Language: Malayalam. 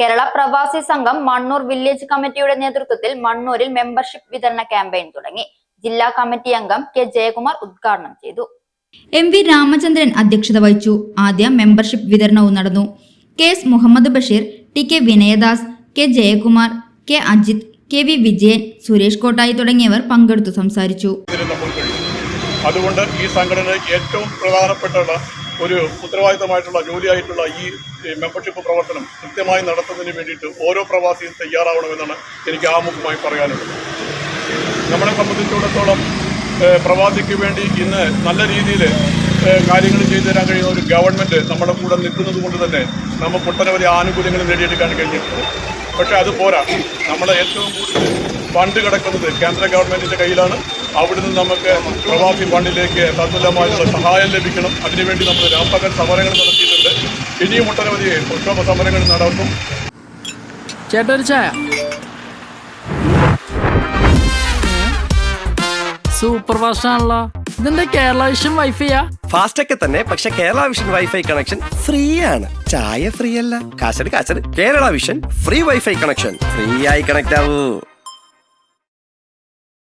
കേരള പ്രവാസി സംഘം മണ്ണൂർ വില്ലേജ് കമ്മിറ്റിയുടെ നേതൃത്വത്തിൽ മണ്ണൂരിൽ മെമ്പർഷിപ്പ് വിതരണ ക്യാമ്പയിൻ തുടങ്ങി. ജില്ലാ കമ്മിറ്റി അംഗം കെ ജയകുമാർ ഉദ്ഘാടനം ചെയ്തു. എം വി രാമചന്ദ്രൻ അധ്യക്ഷത വഹിച്ചു. ആദ്യ മെമ്പർഷിപ്പ് വിതരണവും നടന്നു. K S Muhammad Basheer T K Vinayadas K Jayakumar K Ajith K V Vijayan Suresh Kottayi തുടങ്ങിയവർ പങ്കെടുത്തു സംസാരിച്ചു. അതുകൊണ്ട് ഈ സംഘടന ഏറ്റവും പ്രധാനപ്പെട്ട ഒരു ഉത്തരവാദിത്തമായിട്ടുള്ള ജോലിയായിട്ടുള്ള ഈ മെമ്പർഷിപ്പ് പ്രവർത്തനം കൃത്യമായി നടത്തുന്നതിന് വേണ്ടിയിട്ട് ഓരോ പ്രവാസിയും തയ്യാറാവണമെന്നാണ് എനിക്ക് ആമുഖമായി പറയാനുള്ളത്. നമ്മളെ സംബന്ധിച്ചിടത്തോളം പ്രവാസിക്ക് വേണ്ടി ഇന്ന് നല്ല രീതിയിൽ കാര്യങ്ങൾ ചെയ്തു തരാൻ കഴിയുന്ന ഒരു ഗവൺമെന്റ് നമ്മുടെ കൂടെ നിൽക്കുന്നത് കൊണ്ട് തന്നെ നമുക്ക് ഒട്ടനവധി ആനുകൂല്യങ്ങൾ നേടിയെടുക്കാൻ കഴിഞ്ഞിട്ടുണ്ട്. പക്ഷേ അത് പോരാ. നമ്മളെ ഏറ്റവും കൂടുതൽ ഫണ്ട് കിടക്കുന്നത് കേന്ദ്ര ഗവൺമെന്റിന്റെ കയ്യിലാണ്. അവിടുന്ന് നമുക്ക് പ്രവാസി ഫണ്ടിലേക്ക് തത്തുല്യമായിട്ടുള്ള സഹായം ലഭിക്കണം. അതിനുവേണ്ടി നമ്മൾ രാപ്പകൽ സമരങ്ങൾ നടത്തിയിട്ടുണ്ട്. ഇനിയും ഒട്ടനവധി പ്രക്ഷോഭ സമരങ്ങൾ നടത്തും ചായ. സൂപ്പർ ഫാസ്റ്റ് ആണല്ലോ ഇതെന്താ കേരള വിഷൻ വൈഫൈയാ ഫാസ്റ്റ് ഒക്കെ തന്നെ പക്ഷെ Kerala vision wifi connection free ആണ് ചായ ഫ്രീ അല്ല കാശട് കാശട്. Kerala vision free wifi connection free ആയി കണക്ട് ആവൂ.